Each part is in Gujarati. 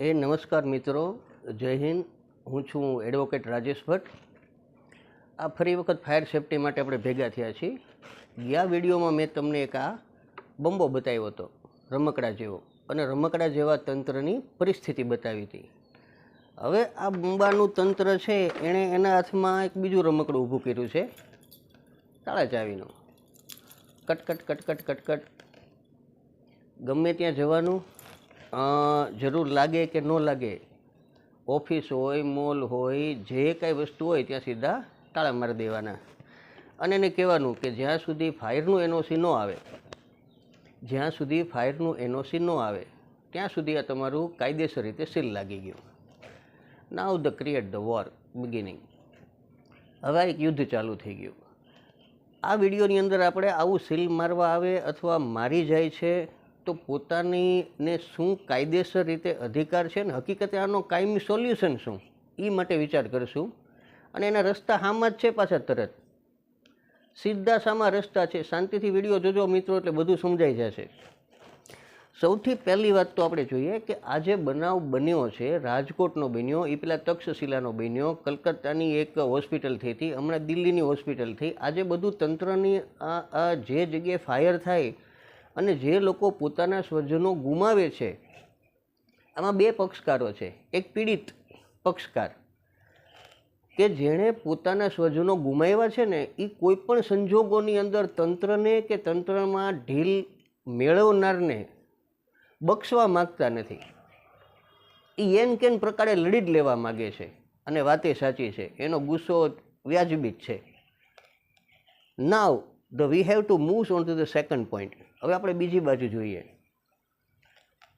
એ નમસ્કાર મિત્રો, જય હિન્દ. હું છું એડવોકેટ રાજેશ ભટ્ટ. આ ફરી વખત ફાયર સેફટી માટે આપણે ભેગા થયા છીએ. ગયા વિડીયોમાં મેં તમને એક આ બંબો બતાવ્યો હતો, રમકડા જેવો. અને રમકડા જેવા તંત્રની પરિસ્થિતિ બતાવી હતી. હવે આ બંબાનું તંત્ર છે, એણે એના હાથમાં એક બીજું રમકડું ઊભું કર્યું છે. તાળા ચાવીનું. કટકટ કટકટ કટ કટ કટ કટ. ગમે ત્યાં જવાનું જરૂર લાગે કે ન લાગે? ઓફિસ હોય, મોલ હોય, જે કાંઈ વસ્તુ હોય ત્યાં સીધા તાળા મારી દેવાના. અને એને કહેવાનું કે જ્યાં સુધી ફાયરનું એનઓસી ન આવે, જ્યાં સુધી ફાયરનું એનઓસી ન આવે, ત્યાં સુધી આ તમારું કાયદેસર રીતે સીલ લાગી ગયું. Now the create the war beginning હવે એક યુદ્ધ ચાલુ થઈ ગયું. આ વિડીયોની અંદર આપણે આવું સીલ મારવા આવે અથવા મારી જાય છે તો પોતાની ને શું કાયદેસર રીતે અધિકાર છે ને હકીકતે આનો કાયમી સોલ્યુશન શું? એ માટે વિચાર કરશું. અને એના રસ્તા હામાં જ છે પાછા તરત. સીધા સામા રસ્તા છે. શાંતિથી વીડિયો જોજો મિત્રો, એટલે બધું સમજાઈ જશે. સૌથી પહેલી વાત તો આપણે જોઈએ કે આજે બનાવ બન્યો છે, રાજકોટનો બન્યો એ પેલા તક્ષશિલાનો બન્યો, કલકત્તાની એક હોસ્પિટલ થઈ હતી, હમણાં દિલ્હીની હોસ્પિટલ થઈ. આજે બધું તંત્રની આ આ જે જગ્યાએ ફાયર થાય અને જે લોકો પોતાના સ્વજનો ગુમાવે છે, આમાં બે પક્ષકારો છે. એક પીડિત પક્ષકાર કે જેણે પોતાના સ્વજનો ગુમાવ્યા છે ને એ કોઈપણ સંજોગોની અંદર તંત્રને કે તંત્રમાં ઢીલ મેળવનારને બક્ષવા માગતા નથી. એ એન કેન પ્રકારે લડી જ લેવા માગે છે. અને વાતે સાચી છે, એનો ગુસ્સો વ્યાજબી જ છે. Now the we have to move on to the second point હવે આપણે બીજી બાજુ જોઈએ.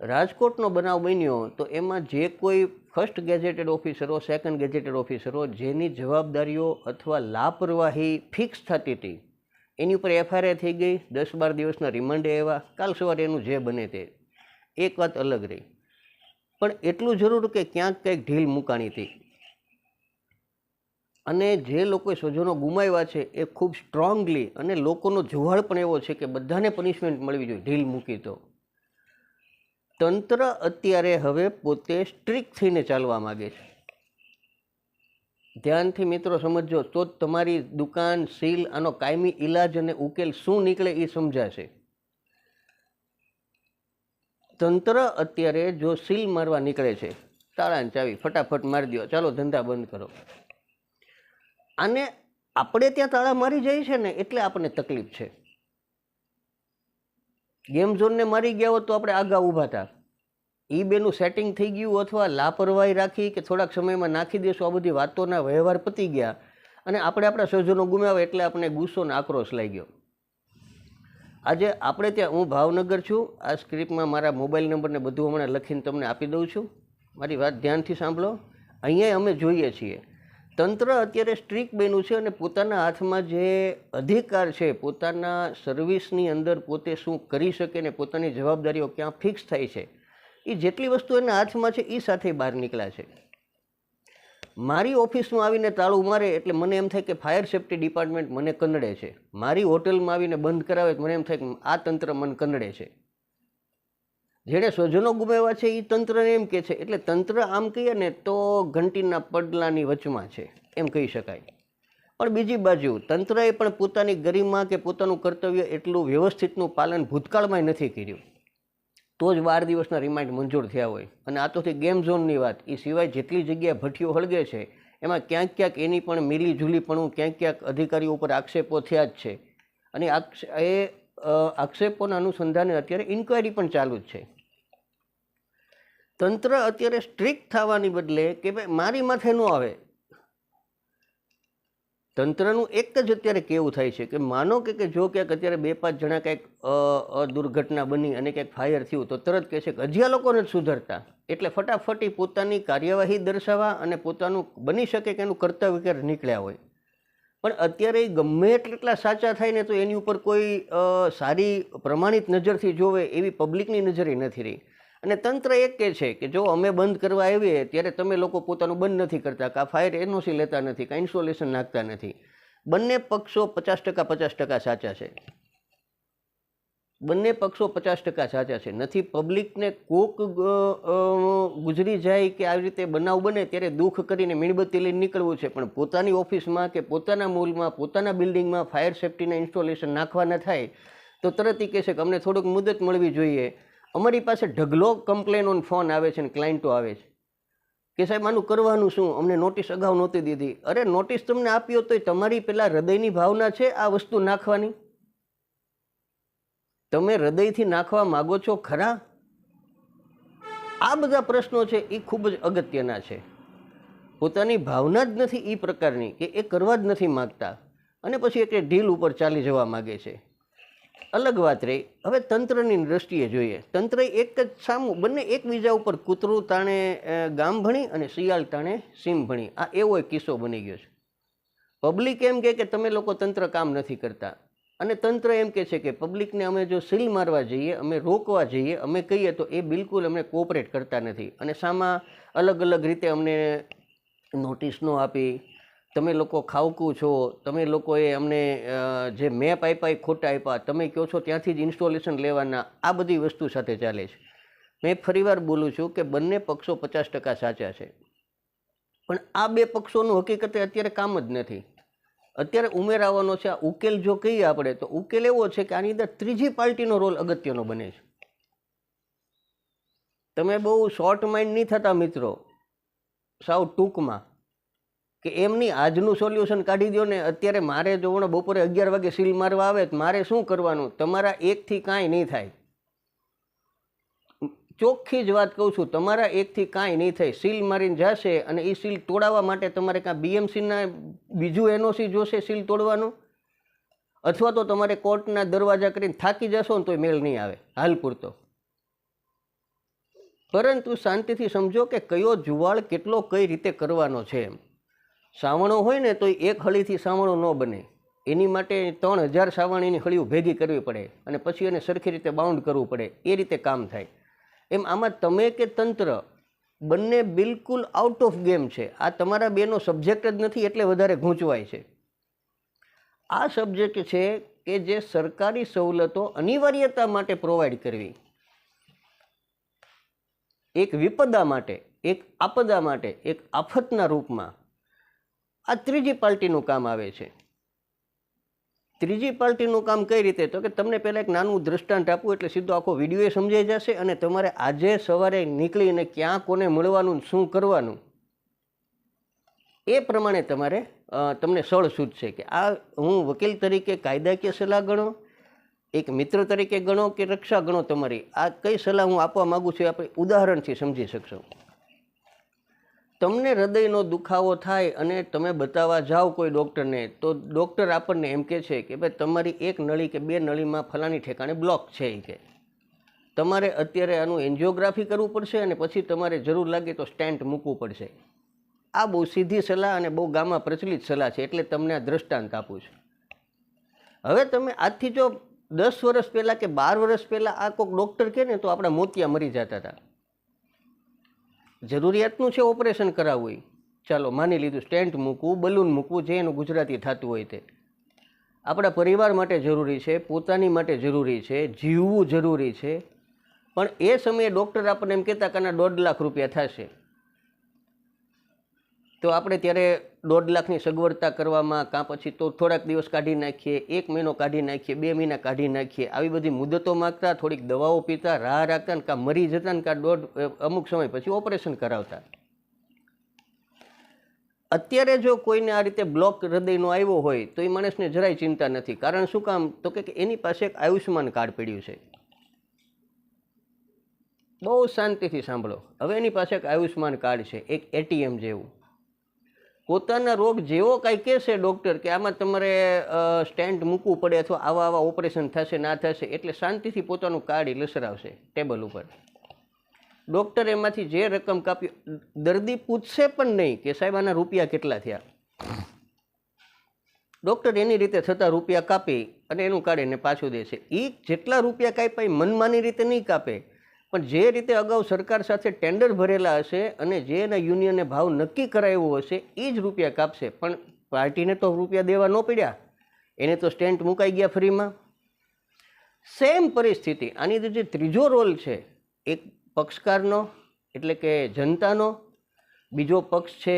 રાજકોટનો બનાવ બન્યો તો એમાં જે કોઈ ફર્સ્ટ ગેજેટેડ ઓફિસરો સેકન્ડ ગેજેટેડ ઓફિસરો જેની જવાબદારીઓ અથવા લાપરવાહી ફિક્સ થતી હતી, એની ઉપર એફઆઈઆર થઈ ગઈ, દસ બાર દિવસના રિમાન્ડે એવા કાલ સવારે એનું જે બને તે. એક વાત અલગ રહી. પણ એટલું જરૂર કે ક્યાંક કંઈક ઢીલ મૂકાણી હતી. અને જે લોકોએ સ્વજનો ગુમાવ્યા છે એ ખૂબ સ્ટ્રોંગલી અને લોકોનો જુવાળ પણ એવો છે કે બધાને પનિશમેન્ટ મળવી જોઈએ, ઢીલ મૂકી તો. તંત્ર અત્યારે હવે પોતે સ્ટ્રિક્ટ થઈને ચાલવા માગે છે. ધ્યાનથી મિત્રો સમજજો, તો જ તમારી દુકાન, સીલ, આનો કાયમી ઈલાજ અને ઉકેલ શું નીકળે એ સમજાશે. તંત્ર અત્યારે જો સીલ મારવા નીકળે છે, તાળાને ચાવી ફટાફટ મારી દો ચાલો ધંધા બંધ કરો. આને આપણે ત્યાં તાળા મારી જાય છે ને, એટલે આપણને તકલીફ છે. ગેમ ઝોનને મારી ગયા હોત તો આપણે આગા ઊભા હતા એ બેનું સેટિંગ થઈ ગયું અથવા લાપરવાહી રાખી કે થોડાક સમયમાં નાખી દેશું, આ બધી વાતોના વ્યવહાર પતી ગયા. અને આપણે આપણા સ્વજનો ગુમાવ્યા એટલે આપણે ગુસ્સો અને આક્રોશ લઈ ગયો. આજે આપણે ત્યાં, હું ભાવનગર છું. આ સ્ક્રિપ્ટમાં મારા મોબાઈલ નંબરને બધું હમણાં લખીને તમને આપી દઉં છું. મારી વાત ધ્યાનથી સાંભળો. અહીંયા અમે જોઈએ છીએ. તંત્ર અત્યારે સ્ટ્રીક બન્યું છે અને પોતાના હાથમાં જે અધિકાર છે, પોતાના સર્વિસની અંદર પોતે શું કરી શકે ને પોતાની જવાબદારીઓ ક્યાં ફિક્સ થાય છે, એ જેટલી વસ્તુ એના હાથમાં છે, એ સાથે બહાર નીકળ્યા છે. મારી ઓફિસમાં આવીને તાળું મારે એટલે મને એમ થાય કે ફાયર સેફ્ટી ડિપાર્ટમેન્ટ મને કંદડે છે. મારી હોટલમાં આવીને બંધ કરાવે મને એમ થાય કે આ તંત્ર મને કંદડે છે. જેણે સ્વજનો ગુમાવ્યા છે એ તંત્રને એમ કહે છે, એટલે તંત્ર આમ કહીએ ને તો ઘંટીના પડલાની વચમાં છે, એમ કહી શકાય. પણ બીજી બાજુ, તંત્રએ પણ પોતાની ગરિમા કે પોતાનું કર્તવ્ય એટલું વ્યવસ્થિતનું પાલન ભૂતકાળમાં નથી કર્યું. તો જ બાર દિવસના રિમાઇન્ડ મંજૂર થયા હોય. અને આ તો થઈ ગેમ ઝોનની વાત. એ સિવાય જેટલી જગ્યાએ ભઠ્ઠીઓ હળગે છે, એમાં ક્યાંક ક્યાંક એની પણ મિલી પણ ક્યાંક ક્યાંક અધિકારીઓ ઉપર આક્ષેપો થયા જ છે. અને આક્ષે, એ આક્ષેપોના અનુસંધાને અત્યારે ઇન્ક્વાયરી પણ ચાલુ જ છે. તંત્ર અત્યારે સ્ટ્રિક્ટ થવાની બદલે કે ભાઈ મારી માથે ન આવે. તંત્રનું એક જ અત્યારે કેવું થાય છે કે માનો કે કે જો ક્યાંક અત્યારે બે પાંચ જણા કંઈક દુર્ઘટના બની અને ક્યાંક ફાયર થયું તો તરત કહે છે કે હજી લોકોને જ સુધરતા. એટલે ફટાફટી પોતાની કાર્યવાહી દર્શાવવા અને પોતાનું બની શકે કે એનું કર્તવ્ય નીકળ્યા હોય. પણ અત્યારે ગમે એટલા સાચા થાય ને તો એની ઉપર કોઈ સારી પ્રમાણિત નજરથી જોવે એવી પબ્લિકની નજરે નથી રહી. અને તંત્ર એક કહે છે કે જો અમે બંધ કરવા આવીએ ત્યારે તમે લોકો પોતાનું બંધ નથી કરતા, કાં ફાયર એનઓસી લેતા નથી, કાં ઇન્સ્ટોલેશન નાખતા નથી. બંને પક્ષો પચાસ ટકા પચાસ ટકા સાચા છે. બંને પક્ષો પચાસ ટકા સાચા છે. નથી પબ્લિકને કોક ગુજરી જાય કે આવી રીતે બનાવ બને ત્યારે દુઃખ કરીને મીણબત્તી લઈને નીકળવું છે. પણ પોતાની ઓફિસમાં કે પોતાના મોલમાં, પોતાના બિલ્ડિંગમાં ફાયર સેફ્ટીના ઇન્સ્ટોલેશન નાખવા ન થાય, તો તરત એ કહેશે કે અમને થોડુંક મુદત મળવી જોઈએ. અમારી પાસે ઢગલો કમ્પ્લેન ઓન ફોન આવે છે ને ક્લાયન્ટો આવે છે. કે સાહેબ, આનું કરવાનું શું? અમને નોટિસ અગાઉ નહોતી દીધી. અરે નોટિસ તમને આપ્યો તોય તમારી પેલા હૃદયની ભાવના છે આ વસ્તુ નાખવાની? તમે હૃદયથી નાખવા માગો છો ખરા? આ બધા પ્રશ્નો છે, એ ખૂબ જ અગત્યના છે. પોતાની ભાવના જ નથી એ પ્રકારની કે એ કરવા જ નથી માગતા. અને પછી એક ઢીલ ઉપર ચાલી જવા માગે છે. અલગ વાત રહી. હવે તંત્રની દ્રષ્ટિએ જોઈએ. તંત્ર એક જ સામું, બંને એકબીજા ઉપર કૂતરું તાણે ગામ ભણી અને શિયાળ તાણે સીમ ભણી. આ એવો એક કિસ્સો બની ગયો છે. પબ્લિક એમ કે તમે લોકો તંત્ર કામ નથી કરતા. અને તંત્ર એમ કહે છે કે પબ્લિકને અમે જો સીલ મારવા જઈએ, અમે રોકવા જઈએ, અમે કહીએ તો એ બિલકુલ અમને કોઓપરેટ કરતા નથી. અને સામા અલગ અલગ રીતે અમને નોટિસ ન આપી, તમે લોકો ખાવકું છો, તમે લોકોએ અમને જે મેપ આપ્યા એ ખોટા આપ્યા, તમે કહો છો ત્યાંથી જ ઇન્સ્ટોલેશન લેવાના, આ બધી વસ્તુ સાથે ચાલે છે. મેં ફરીવાર બોલું છું કે બંને પક્ષો પચાસ ટકા સાચા છે. પણ આ બે પક્ષોનું હકીકતે અત્યારે કામ જ નથી. અત્યારે ઉમેરાવાનો છે. આ ઉકેલ જો કહીએ આપણે, તો ઉકેલ એવો છે કે આની અંદર ત્રીજી પાર્ટીનો રોલ અગત્યનો બને છે. તમે બહુ શોર્ટ માઇન્ડ નહીં થતા મિત્રો. સાવ ટૂંકમાં કે એમની આજનું સોલ્યુશન કાઢી દો ને, અત્યારે મારે જોવાનો બપોરે અગિયાર વાગે સીલ મારવા આવે તો મારે શું કરવાનું? તમારા એકથી કાંઈ નહીં થાય. ચોખ્ખી જ વાત કહું છું, તમારા એકથી કાંઈ નહીં થાય. સીલ મારીને જશે અને એ સીલ તોડાવવા માટે તમારે કાં બીએમસીના બીજું એનઓસી જોશે સીલ તોડવાનું? અથવા તો તમારે કોર્ટના દરવાજા કરીને થાકી જશો ને તો મેળ નહીં આવે, હાલ પૂરતો. પરંતુ શાંતિથી સમજો કે કયો જુવાળ કેટલો કઈ રીતે કરવાનો છે એમ. સાવણો હોય ને તો એક હળીથી સાવણો ન બને. એની માટે ત્રણ હજાર સાવણીની હળીઓ ભેગી કરવી પડે અને પછી એને સરખી રીતે બાઉન્ડ કરવું પડે. એ રીતે કામ થાય. એમ આમાં તમે કે તંત્ર બંને બિલકુલ આઉટ ઓફ ગેમ છે. આ તમારા બેનો સબ્જેક્ટ જ નથી, એટલે વધારે ગૂંચવાય છે. આ સબ્જેક્ટ છે કે જે સરકારી સવલતો અનિવાર્યતા માટે પ્રોવાઈડ કરવી. એક વિપદા માટે, એક આપદા માટે, એક આફતના રૂપમાં આ ત્રીજી પાર્ટીનું કામ આવે છે. ત્રીજી પાર્ટીનું કામ કઈ રીતે? તો કે તમને પહેલાં એક નાનું દ્રષ્ટાંત આપું, એટલે સીધો આખો વીડિયો સમજાઈ જશે અને તમારે આજે સવારે નીકળીને ક્યાં કોને મળવાનું શું કરવાનું એ પ્રમાણે તમારે તમને સળ સૂચશે કે આ હું વકીલ તરીકે કાયદાકીય સલાહ ગણો, એક મિત્ર તરીકે ગણો કે રક્ષા ગણો તમારી. આ કઈ સલાહ હું આપવા માગું છું આપણે ઉદાહરણથી સમજી શકશો. તમને હૃદયનો દુખાવો થાય અને તમે બતાવવા જાઓ કોઈ ડૉક્ટરને, તો ડૉક્ટર આપણને એમ કહે છે કે ભાઈ, તમારી એક નળી કે બે નળીમાં ફલાણી ઠેકાણે બ્લોક છે એ કે તમારે અત્યારે આનું એન્જિયોગ્રાફી કરવું પડશે અને પછી તમારે જરૂર લાગે તો સ્ટેન્ટ મૂકવું પડશે. આ બહુ સીધી સલાહ અને બહુ ગામમાં પ્રચલિત સલાહ છે, એટલે તમને આ દ્રષ્ટાંત આપું છું. હવે તમે આજથી જો દસ વર્ષ પહેલાં કે બાર વર્ષ પહેલાં આ કોઈક ડૉક્ટર કહે ને, તો આપણા મોતિયા મરી જતા હતા. જરૂરિયાતનું છે ઓપરેશન કરાવવું. ચાલો માની લીધું, સ્ટેન્ટ મૂકવું, બલૂન મૂકવું, જે એનું ગુજરાતી થતું હોય તે. આપણા પરિવાર માટે જરૂરી છે, પોતાની માટે જરૂરી છે, જીવવું જરૂરી છે. પણ એ સમયે ડૉક્ટર આપણને એમ કહેતા કે દોઢ લાખ રૂપિયા થશે. તો આપણે ત્યારે દોઢ લાખની સગવડતા કરવામાં કાં પછી તો થોડાક દિવસ કાઢી નાખીએ, એક મહિનો કાઢી નાખીએ, બે મહિના કાઢી નાખીએ. આવી બધી મુદતો માગતા, થોડીક દવાઓ પીતા, રાહ રાખતા ને કાં મરી જતા ને કાં દોઢ અમુક સમય પછી ઓપરેશન કરાવતા. અત્યારે જો કોઈને આ રીતે બ્લોક હૃદયનો આવ્યો હોય, તો એ માણસને જરાય ચિંતા નથી. કારણ શું કામ? તો કે એની પાસે એક આયુષ્યમાન કાર્ડ પડ્યું છે. બહુ શાંતિથી સાંભળો. હવે એની પાસે એક આયુષ્યમાન કાર્ડ છે, એક એટીએમ જેવું. પોતાના રોગ જેવો કાંઈ કહેશે ડૉક્ટર કે આમાં તમારે સ્ટેન્ડ મૂકવું પડે અથવા આવા આવા ઓપરેશન થશે, ના થશે, એટલે શાંતિથી પોતાનું કાર્ડ લસરાવશે ટેબલ ઉપર. ડૉક્ટર એમાંથી જે રકમ કાપી, દર્દી પૂછશે પણ નહીં કે સાહેબ આના રૂપિયા કેટલા થયા? ડૉક્ટર એની રીતે થતા રૂપિયા કાપી અને એનું કાર્ડ એને પાછું દે છે. એ જેટલા રૂપિયા કાપ્યા એ મનમાની રીતે નહીં કાપે. પણ જે રીતે અગાઉ સરકાર સાથે ટેન્ડર ભરેલા હશે અને જે એના યુનિયને ભાવ નક્કી કરાવ્યો હશે, એ જ રૂપિયા કાપશે. પણ પાર્ટીને તો રૂપિયા દેવા ન પડ્યા. એને તો સ્ટેન્ટ મુકાઈ ગયા ફ્રીમાં. સેમ પરિસ્થિતિ. આની જે ત્રીજો રોલ છે, એક પક્ષકારનો, એટલે કે જનતાનો, બીજો પક્ષ છે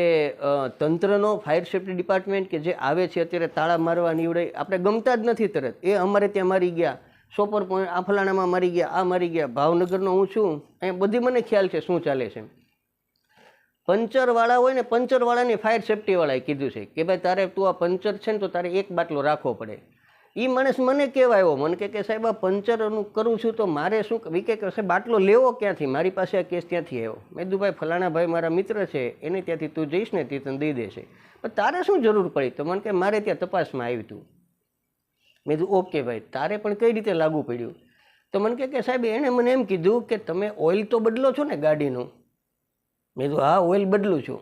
તંત્રનો ફાયર સેફ્ટી ડિપાર્ટમેન્ટ કે જે આવે છે અત્યારે તાળા મારવા નીવડે. આપણે ગમતા જ નથી તરત. એ અમારે ત્યાં મારી ગયા. સોપર પોઈન્ટ આ ફલાણામાં મારી ગયા, આ મારી ગયા. ભાવનગરનો હું છું. એ બધી મને ખ્યાલ છે શું ચાલે છે. પંચરવાળા હોય ને, પંચરવાળાની ફાયર સેફ્ટીવાળાએ કીધું છે કે ભાઈ તારે તું આ પંચર છે ને તો તારે એક બાટલો રાખવો પડે. એ માણસ મને કહેવા આવ્યો મને કે સાહેબ આ પંચરનું કરું છું તો મારે શું વિકે કે સાહેબ બાટલો લેવો ક્યાંથી? મારી પાસે આ કેસ ત્યાંથી આવ્યો. મેં કીધું, ભાઈ, ફલાણા ભાઈ મારા મિત્ર છે, એને ત્યાંથી તું જઈશ ને, તે તને દઈ દેશે. પણ તારે શું જરૂર પડી? તો મને કે મારે ત્યાં તપાસમાં આવ્યું હતું મેં કીધું, ઓકે ભાઈ, તારે પણ કઈ રીતે લાગુ પડ્યું? તો મને કહે કે, સાહેબ, એણે મને એમ કીધું કે તમે ઓઇલ તો બદલો છો ને ગાડીનું. મેં કીધું, હા, ઓઇલ બદલું છું.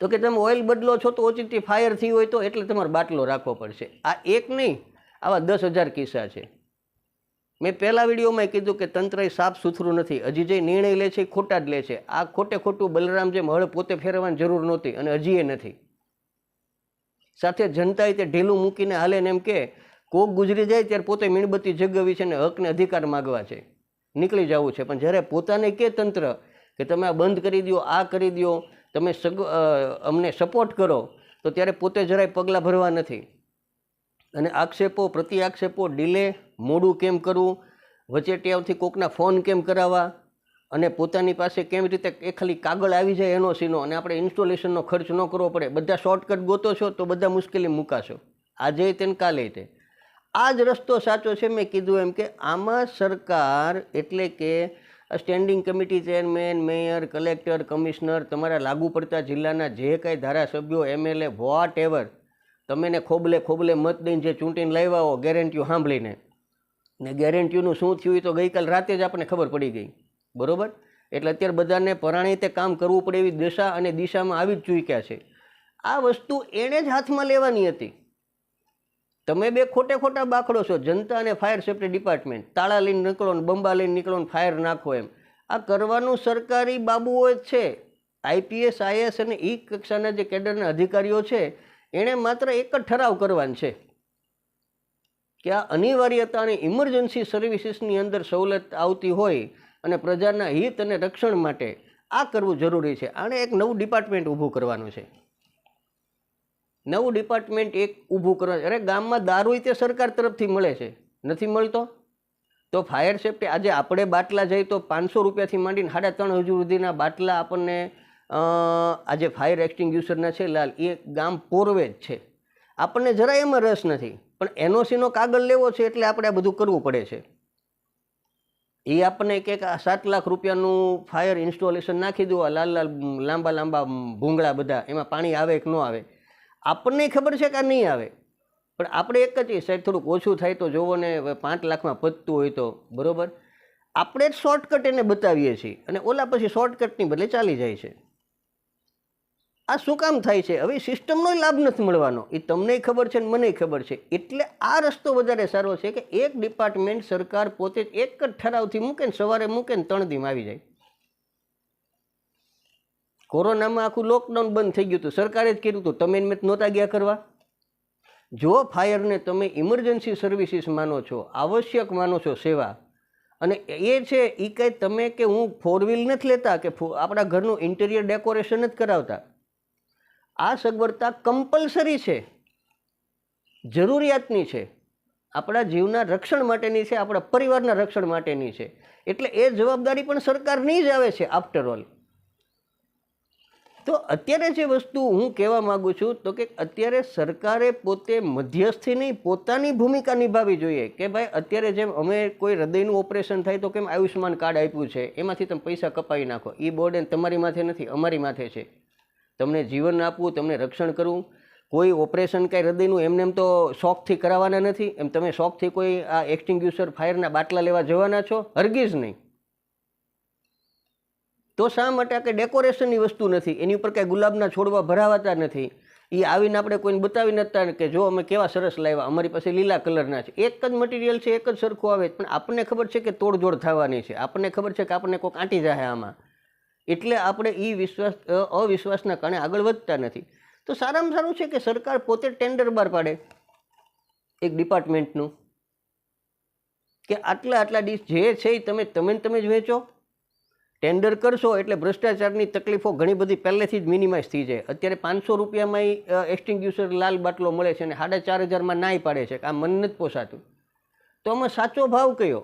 તો કે, તમે ઓઇલ બદલો છો તો ઓચિંતી ફાયર થઈ હોય તો એટલે તમારે બાટલો રાખવો પડશે. આ એક નહીં, આવા દસ હજાર કિસ્સા છે. મેં પહેલા વિડીયોમાં કીધું કે તંત્ર એ સાફ સુથરું નથી. હજી જે નિર્ણય લે છે એ ખોટા જ લે છે. આ ખોટે ખોટું બલરામ જેમ હળ પોતે ફેરવવાની જરૂર નહોતી અને હજી એ નથી. સાથે જનતાએ તે ઢીલું મૂકીને હાલે એમ કે, કોક ગુજરી જાય ત્યારે પોતે મીણબત્તી જગાવી છે ને હકને અધિકાર માગવા છે. નીકળી જવું છે. પણ જ્યારે પોતાને કે તંત્ર કે તમે આ બંધ કરી દો, આ કરી દો, તમે સગ અમને સપોર્ટ કરો, તો ત્યારે પોતે જરાય પગલાં ભરવા નથી. અને આક્ષેપો પ્રતિ આક્ષેપો ડીલે, મોડું કેમ કરવું વચેટિયાઓથી કોકના ફોન કેમ કરાવવા અને પોતાની પાસે કેમ રીતે એ ખાલી કાગળ આવી જાય એનો સીનો અને આપણે ઇન્સ્ટોલેશનનો ખર્ચ ન કરવો પડે, બધા શોર્ટકટ ગોતો છો તો બધા મુશ્કેલી મૂકાશો. આજે તેને કાલે તે. આ જ રસ્તો સાચો છે મેં કીધું એમ કે આમાં સરકાર એટલે કે standing committee chairman mayor collector commissioner તમારા લાગુ પડતા જિલ્લાના જે કાંઈ ધારાસભ્યો એમએલએ વોટ એવર તમેને ખોબલે ખોબલે મત દઈને જે ચૂંટીને લાવ્યા હો ગેરંટીઓ સાંભળીને. ને ગેરંટીઓનું શું થયું તો ગઈકાલ રાતે જ આપણને ખબર પડી ગઈ. બરોબર? એટલે અત્યારે બધાને પરાણે તે કામ કરવું પડે એવી દિશા અને દિશામાં આવી જ ચૂક્યા છે. આ વસ્તુ એણે જ હાથમાં લેવાની હતી. તમે બે ખોટે ખોટા બાખડો છો. જનતા અને ફાયર સેફ્ટી ડિપાર્ટમેન્ટ. તાળા લઈને નીકળો ને બંબા લઈને નીકળો ને ફાયર નાખો એમ. આ કરવાનું સરકારી બાબુઓ જ છે. આઈપીએસ, આઈએસ અને ઈ કક્ષાના જે કેડરના અધિકારીઓ છે, એણે માત્ર એક જ ઠરાવ કરવાનો છે. કે આ અનિવાર્યતા અને ઇમરજન્સી સર્વિસીસની અંદર સવલત આવતી હોય અને પ્રજાના હિત અને રક્ષણ માટે આ કરવું જરૂરી છે. આને એક નવું ડિપાર્ટમેન્ટ ઊભું કરવાનું છે. નવું ડિપાર્ટમેન્ટ એક ઊભું કરવા અરે ગામમાં દારૂ તે સરકાર તરફથી મળે છે. નથી મળતો? તો ફાયર સેફ્ટી આજે આપણે બાટલા જઈએ તો પાંચસો રૂપિયાથી માંડીને સાડા ત્રણ હજુ સુધીના બાટલા આપણને આજે ફાયર એક્સટિંગ્યુશરના છે લાલ, એ ગામ પોરવે જ છે. આપણને જરા એમાં રસ નથી. પણ એનઓસીનો કાગળ લેવો છે એટલે આપણે આ બધું કરવું પડે છે. એ આપણને કે સાત લાખ રૂપિયાનું ફાયર ઇન્સ્ટોલેશન નાખી દો, આ લાલ લાલ, લાંબા લાંબા ભૂંગળા બધા, એમાં પાણી આવે કે ન આવે? આપણને ખબર છે કે નહીં આવે? પણ આપણે એક જ સાહેબ થોડુંક ઓછું થાય તો જોવો ને પાંચ લાખમાં પતતું હોય તો, બરાબર? આપણે જ શોર્ટકટ એને બતાવીએ છીએ અને ઓલા પછી શોર્ટકટની બદલે ચાલી જાય છે. આ શું કામ થાય છે? હવે સિસ્ટમનો લાભ નથી મળવાનો. એ તમને ખબર છે ને મને ખબર છે. એટલે આ રસ્તો વધારે સારો છે કે એક ડિપાર્ટમેન્ટ સરકાર પોતે એક જ ઠરાવથી મૂકે ને સવારે મૂકે ને ત્રણ દીમાં આવી જાય. કોરોનામાં આખું લોકડાઉન બંધ થઈ ગયું હતું સરકારે જ કીધું હતું તમે મેં નહોતા ગયા કરવા? જો ફાયરને તમે ઇમરજન્સી સર્વિસીસ માનો છો, આવશ્યક માનો છો સેવા, અને એ છે એ કંઈ તમે કે હું ફોર વ્હીલ નથી લેતા કે આપણા ઘરનું ઇન્ટિરિયર ડેકોરેશન જ કરાવતા. આ સગવડતા કમ્પલસરી છે. જરૂરિયાતની છે. આપણા જીવના રક્ષણ માટેની છે, આપણા પરિવારના રક્ષણ માટેની છે. એટલે એ જવાબદારી પણ સરકારની જ આવે છે આફ્ટર ઓલ તો અત્યારે જે વસ્તુ હું કહેવા માગું છું, તો કે અત્યારે સરકારે પોતે મધ્યસ્થી નહીં પોતાની ભૂમિકા નિભાવી જોઈએ કે ભાઈ અત્યારે જેમ અમે કોઈ હૃદયનું ઓપરેશન થાય તો કેમ આયુષ્યમાન કાર્ડ આપ્યું છે? એમાંથી તમે પૈસા કપાવી નાખો. એ બોર્ડન તમારી માથે નથી, અમારી માથે છે. તમને જીવન આપવું, તમને રક્ષણ કરવું. કોઈ ઓપરેશન કાંઈ હૃદયનું એમને એમ તો શોખથી કરાવવાના નથી. એમ તમે શોખથી કોઈ આ એક્સટિંગ્યુશર ફાયરના બાટલા લેવા જવાના છો? હરગીજ નહીં. તો શા માટે આ કંઈ ડેકોરેશનની વસ્તુ નથી? એની ઉપર કાંઈ ગુલાબના છોડવા ભરાવાતા નથી. એ આવીને આપણે કોઈને બતાવી નતા કે જો અમે કેવા સરસ લાવ્યા, અમારી પાસે લીલા કલરના છે. એક જ મટીરિયલ છે, એક જ સરખું આવે પણ આપણને ખબર છે કે તોડજોડ થવાની છે. આપણને ખબર છે કે આપણને કોઈક આંટી જાય આમાં. એટલે આપણે એ વિશ્વાસ અવિશ્વાસના કારણે આગળ વધતા નથી. તો સારામાં સારું છે કે સરકાર પોતે ટેન્ડર બહાર પાડે એક ડિપાર્ટમેન્ટનું કે આટલા આટલા ડીશ જે છે એ તમે તમે તમે જ વેચો. ટેન્ડર કરશો એટલે ભ્રષ્ટાચારની તકલીફો ઘણી બધી પહેલેથી જ મિનિમાઇઝ થઈ જાય. અત્યારે પાંચસો રૂપિયામાં એક્સટિંગ્યુશર લાલ બાટલો મળે છે અને સાડા ચાર હજારમાં નાઈ પાડે છે, કે આ મન નથી પોસાતું. તો આમાં સાચો ભાવ કયો?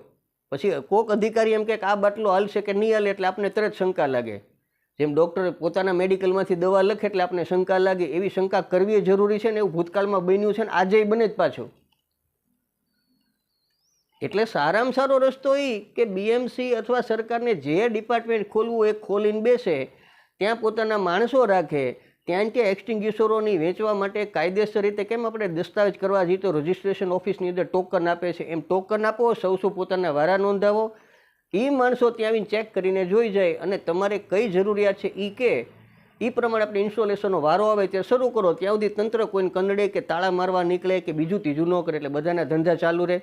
પછી કોક અધિકારી એમ કે આ બાટલો હાલશે કે નહીં હલે એટલે આપણે તરત શંકા લાગે. જેમ ડૉક્ટર પોતાના મેડિકલમાંથી દવા લખે એટલે આપણે શંકા લાગે, એવી શંકા કરવી જરૂરી છે ને એવું ભૂતકાળમાં બન્યું છે ને આજે બને જ પાછું. એટલે સારામાં સારો રસ્તો એ કે બીએમસી અથવા સરકારને જે ડિપાર્ટમેન્ટ ખોલવું એ ખોલીને બેસે, ત્યાં પોતાના માણસો રાખે ત્યાં ત્યાં એક્સટિંગ્યુશરોની વેચવા માટે કાયદેસર રીતે કેમ આપણે દસ્તાવેજ કરવા? જઈએ તો રજિસ્ટ્રેશન ઓફિસની અંદર ટોકન આપે છે. એમ ટોકન આપો, સૌ સૌ પોતાના વારા નોંધાવો. એ માણસો ત્યાં આવીને ચેક કરીને જોઈ જાય અને તમારે કઈ જરૂરિયાત છે એ કે એ પ્રમાણે આપણે ઇન્સ્ટોલેશનનો વારો આવે તે શરૂ કરો. ત્યાં સુધી તંત્ર કોઈને કંદડે કે તાળા મારવા નીકળે કે બીજું ત્રીજું ન કરે એટલે બધાના ધંધા ચાલુ રહે.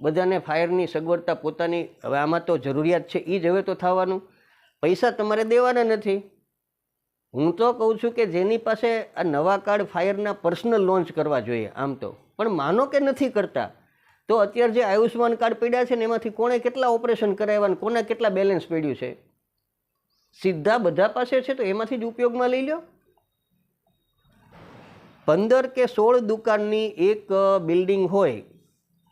બધાને ફાયરની સગવડતા પોતાની. હવે આમાં તો જરૂરિયાત છે એ જ હવે તો થવાનું. પૈસા તમારે દેવાના નથી. હું તો કહું છું કે જેની પાસે આ નવા કાર્ડ ફાયરના પર્સનલ લોન્ચ કરવા જોઈએ, આમ તો. પણ માનો કે નથી કરતા? તો અત્યારે જે આયુષ્માન કાર્ડ પડ્યા છે ને એમાંથી કોણે કેટલા ઓપરેશન કરાવ્યા કોને કેટલા બેલેન્સ પડ્યું છે? સીધા બધા પાસે છે તો એમાંથી જ ઉપયોગમાં લઈ લો પંદર કે સોળ દુકાનની એક બિલ્ડિંગ હોય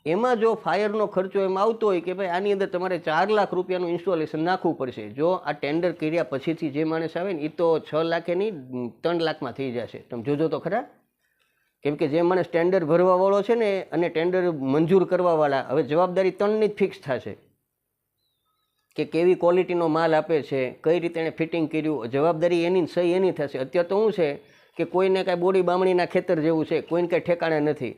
એમાં જો ફાયરનો ખર્ચો એમ આવતો હોય કે ભાઈ આની અંદર તમારે ચાર લાખ રૂપિયાનું ઇન્સ્ટોલેશન નાખવું પડશે, જો આ ટેન્ડર કર્યા પછીથી જે માણસ આવે ને એ તો છ લાખે નહીં, ત્રણ લાખમાં થઈ જશે. તમે જોજો તો ખરા. કેમ કે જે માણસ ટેન્ડર ભરવાવાળો છે ને, અને ટેન્ડર મંજૂર કરવાવાળા, હવે જવાબદારી ત્રણની જ ફિક્સ થશે. કે કેવી ક્વોલિટીનો માલ આપે છે, કઈ રીતે એણે ફિટિંગ કર્યું, જવાબદારી એની સહી એની થશે. અત્યારે તો શું છે કે કોઈને કાંઈ બોડી બામણીના ખેતર જેવું છે, કોઈને કાંઈ ઠેકાણે નથી.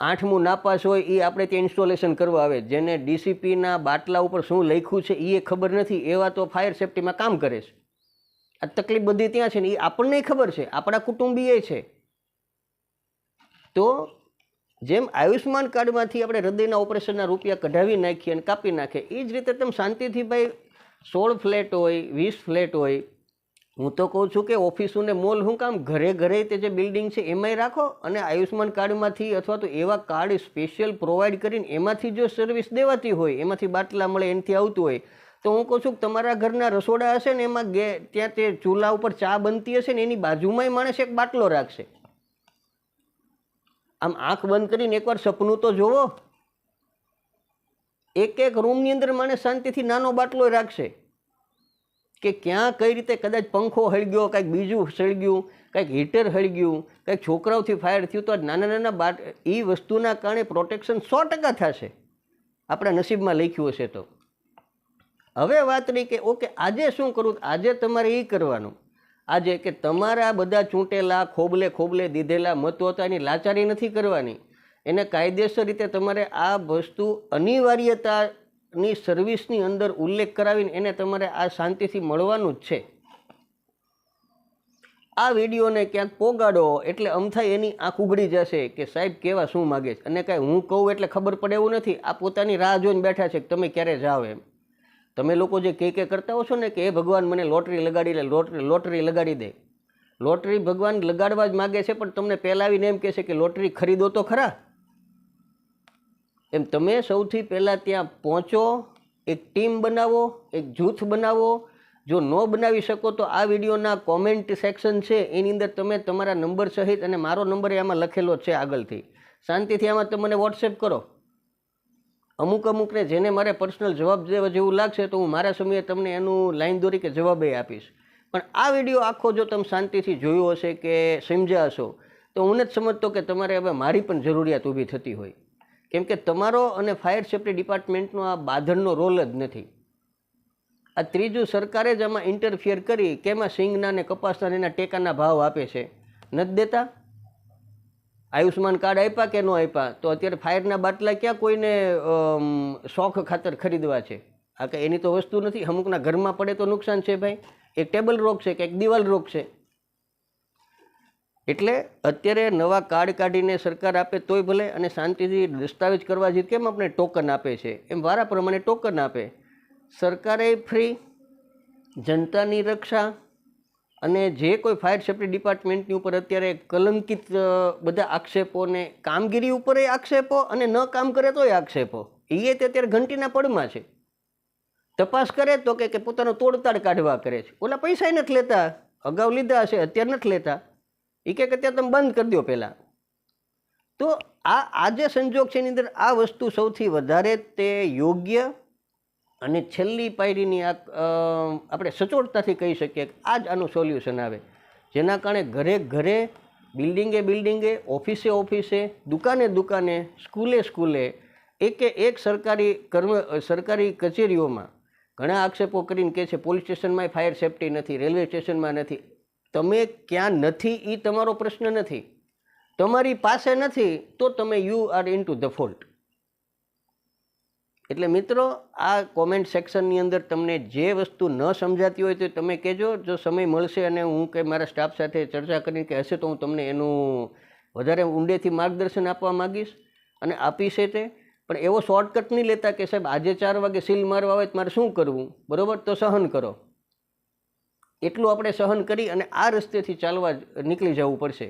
આઠમું નાપાસ હોય એ આપણે ત્યાં ઇન્સ્ટોલેશન કરવા આવે. જેને ડીસીપીના બાટલા ઉપર શું લખ્યું છે એ ખબર નથી, એવા તો ફાયર સેફ્ટીમાં કામ કરે છે. આ તકલીફ બધી ત્યાં છે ને એ આપણને ખબર છે, આપણા કુટુંબીય છે. તો જેમ આયુષ્માન કાર્ડમાંથી આપણે હૃદયના ઓપરેશનના રૂપિયા કઢાવી નાખીએ અને કાપી નાખીએ, એ જ રીતે તમે શાંતિથી ભાઈ સોળ ફ્લેટ હોય, વીસ ફ્લેટ હોય હું તો કહું છું કે ઓફિસોને મોલ શું કામ ઘરે ઘરે તે જે બિલ્ડિંગ છે એમાંય રાખો અને આયુષ્માન કાર્ડમાંથી અથવા તો એવા કાર્ડ સ્પેશિયલ પ્રોવાઈડ કરીને એમાંથી જો સર્વિસ દેવાતી હોય, એમાંથી બાટલા મળે, એનાથી આવતું હોય, તો હું કહું છું કે તમારા ઘરના રસોડા હશે ને એમાં ગે, ત્યાં તે ચૂલા ઉપર ચા બનતી હશે ને એની બાજુમાંય માણસ એક બાટલો રાખશે. આમ આંખ બંધ કરીને એકવાર સપનું તો જોવો. એક એક રૂમની અંદર માણસ શાંતિથી નાનો બાટલો રાખશે. કે ક્યાં કઈ રીતે કદાચ પંખો હળગ્યો કાંઈક બીજું સળગ્યું કાંઈક હીટર હળગ્યું કાંઈક છોકરાઓથી ફાયર થયું, તો નાના નાના બાટ એ વસ્તુના કારણે પ્રોટેક્શન સો ટકા થશે. આપણા નસીબમાં લખ્યું હશે તો. હવે વાત રહી કે, ઓકે, આજે શું કરવું? આજે તમારે એ કરવાનું. આજે કે તમારા બધા ચૂંટેલા, ખોબલે ખોબલે દીધેલા મતો હતા એની લાચારી નથી કરવાની. એને કાયદેસર રીતે તમારે આ વસ્તુ અનિવાર્યતાની સર્વિસની અંદર ઉલ્લેખ કરાવીને એને તમારે આ શાંતિથી મળવાનું જ છે. આ વિડીયોને ક્યાંક પોગાડો એટલે અમથાઈ એની આંખ ઉઘડી જશે કે સાહેબ કેવા શું માગે છે? અને કાંઈ હું કહું એટલે ખબર પડે એવું નથી. આ પોતાની રાહ જોઈને બેઠા છે કે તમે ક્યારે જાઓ એમ. તમે લોકો જે કે કે કરતા હો છો ને કે એ ભગવાન મને લોટરી લગાડી લે, લોટરી લોટરી લગાડી દે. લોટરી ભગવાન લગાડવા જ માગે છે, પણ તમને પહેલાવીને એમ કહેશે કે લોટરી ખરીદો તો ખરા. એમ તમે સૌથી પહેલાં ત્યાં પહોંચો, એક ટીમ બનાવો, એક જૂથ બનાવો. જો ન બનાવી શકો તો આ વિડીયોના કોમેન્ટ સેક્શન છે, એની અંદર તમે તમારા નંબર સહિત અને મારો નંબર એમાં લખેલો છે આગળથી. શાંતિથી આમાં તમે વોટ્સએપ કરો. અમુક અમુકને જેને મારે પર્સનલ જવાબ દેવા જેવું લાગશે તો હું મારા સમયે તમને એનું લાઈન દોરી કે જવાબ એ આપીશ. પણ આ વીડિયો આખો જો તમે શાંતિથી જોયો હશે કે સમજ્યા હશો, તો હું નથી સમજતો કે તમારે હવે મારી પણ જરૂરિયાત ઊભી થતી હોય. કેમ કે તમારો અને ફાયર સેફ્ટી ડિપાર્ટમેન્ટનો આ બાંધણનો રોલ જ નથી. આ ત્રીજું સરકારે જ આમાં ઇન્ટરફિયર કરી કે એમાં સિંગના ને કપાસના એના ટેકાના ભાવ આપે છે? નથી દેતા? આયુષ્માન કાર્ડ આપ્યા કે ન આપ્યા? તો અત્યારે ફાયરના બાટલા ક્યાં કોઈને શોખ ખાતર ખરીદવા છે? આ કે એની તો વસ્તુ નથી. અમુકના ઘરમાં પડે તો નુકસાન છે ભાઈ. એક ટેબલ રોગ છે કે એક દિવાલ રોગ છે? એટલે અત્યારે નવા કાર્ડ કાઢીને સરકાર આપે તોય ભલે અને શાંતિથી દસ્તાવેજ કરવા જઈએ કેમ આપણે ટોકન આપે છે? એમ વારા પ્રમાણે ટોકન આપે. સરકારે ફ્રી જનતાની રક્ષા અને જે કોઈ ફાયર સેફ્ટી ડિપાર્ટમેન્ટની ઉપર અત્યારે કલંકિત બધા આક્ષેપોને, કામગીરી ઉપર આક્ષેપો અને ન કામ કરે તોય આક્ષેપો. એ તે અત્યારે ઘંટીના પડમાં છે. તપાસ કરે તો કે પોતાનો તોડતાડ કાઢવા કરે છે. ઓલા પૈસા નથી લેતા. અગાઉ લીધા હશે, અત્યારે નથી લેતા. એ કે ત્યાં તમે બંધ કરી દો પહેલાં. તો આ આ જે સંજોગ છે એની અંદર આ વસ્તુ સૌથી વધારે તે યોગ્ય અને છેલ્લી પાયરીની આ આપણે સચોટતાથી કહી શકીએ કે આ જ આનું સોલ્યુશન આવે. જેના કારણે ઘરે ઘરે, બિલ્ડિંગે બિલ્ડિંગે, ઓફિસે ઓફિસે, દુકાને દુકાને, સ્કૂલે સ્કૂલે, એકે એક સરકારી કર્મ, સરકારી કચેરીઓમાં ઘણા આક્ષેપો કરીને કહે છે, પોલીસ સ્ટેશનમાં ફાયર સેફટી નથી, રેલવે સ્ટેશનમાં નથી. તમે ક્યાં નથી એ તમારો પ્રશ્ન નથી. તમારી પાસે નથી તો તમે you are in to the fault એટલે મિત્રો, આ કોમેન્ટ સેક્શનની અંદર તમને જે વસ્તુ ન સમજાતી હોય તો તમે કહેજો. જો સમય મળશે અને હું કે મારા સ્ટાફ સાથે ચર્ચા કરીને કે હશે તો હું તમને એનું વધારે ઊંડેથી માર્ગદર્શન આપવા માગીશ અને આપીશ તે. પણ એવો શોર્ટકટ નહીં લેતા કે સાહેબ, આજે ચાર વાગે સીલ મારવા આવે તો મારે શું કરવું? બરાબર? તો સહન કરો. એટલું આપણે સહન કરી અને આ રસ્તેથી ચાલવા નીકળી જવું પડશે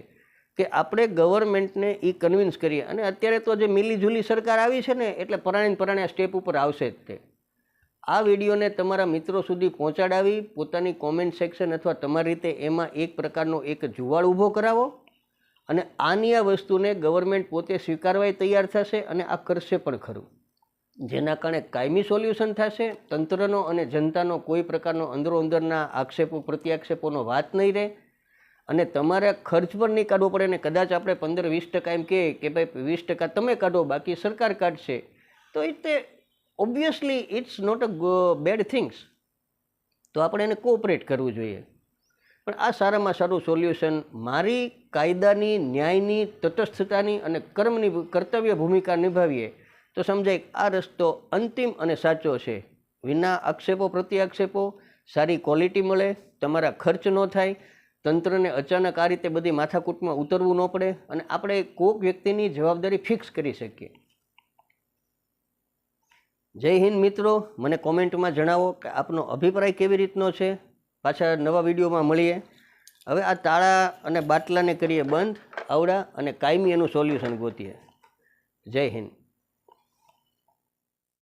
કે આપણે ગવર્મેન્ટને એ કન્વિન્સ કરીએ. અને અત્યારે તો જે મિલીજુલી સરકાર આવી છે ને, એટલે પરાણે પરાણે સ્ટેપ ઉપર આવશે જ તે. આ વિડીયોને તમારા મિત્રો સુધી પહોંચાડાવી, પોતાની કોમેન્ટ સેક્શન અથવા તમારી રીતે એમાં એક પ્રકારનો એક જુવાળ ઊભો કરાવો અને આની આ વસ્તુને ગવર્મેન્ટ પોતે સ્વીકારવાય તૈયાર થશે અને આ કરશે પણ ખરું. જેના કારણે કાયમી સોલ્યુશન થશે, તંત્રનો અને જનતાનો કોઈ પ્રકારનો અંદરો અંદરના આક્ષેપો, પ્રત્યાક્ષેપોનો વાત નહીં રહે. અને તમારે ખર્ચ પર નહીં કાઢવો પડે ને કદાચ આપણે પંદર, વીસ ટકા એમ કહે કે ભાઈ, વીસ ટકા તમે કાઢો, બાકી સરકાર કાઢશે. તો એ તે obviously it's not a bad things તો આપણે એને કોઓપરેટ કરવું જોઈએ. પણ આ સારામાં સારું સોલ્યુશન મારી કાયદાની, ન્યાયની, તટસ્થતાની અને કર્મની કર્તવ્ય ભૂમિકા નિભાવીએ તો સમજાય આ રસ્તો અંતિમ અને સાચો છે. વિના આક્ષેપો, પ્રત્યાક્ષેપો સારી ક્વોલિટી મળે, તમારા ખર્ચ ન થાય, તંત્રને અચાનક આ રીતે બધી માથાકૂટમાં ઉતરવું ન પડે અને આપણે કોઈક વ્યક્તિની જવાબદારી ફિક્સ કરી શકીએ. જય હિન્દ મિત્રો, મને કોમેન્ટમાં જણાવો કે આપનો અભિપ્રાય કેવી રીતનો છે? પાછા નવા વિડીયોમાં મળીએ. હવે આ તાળા અને બાટલાને કરીએ બંધ, આવડા અને કાયમી એનું સોલ્યુશન ગોતીએ. જય હિન્દ.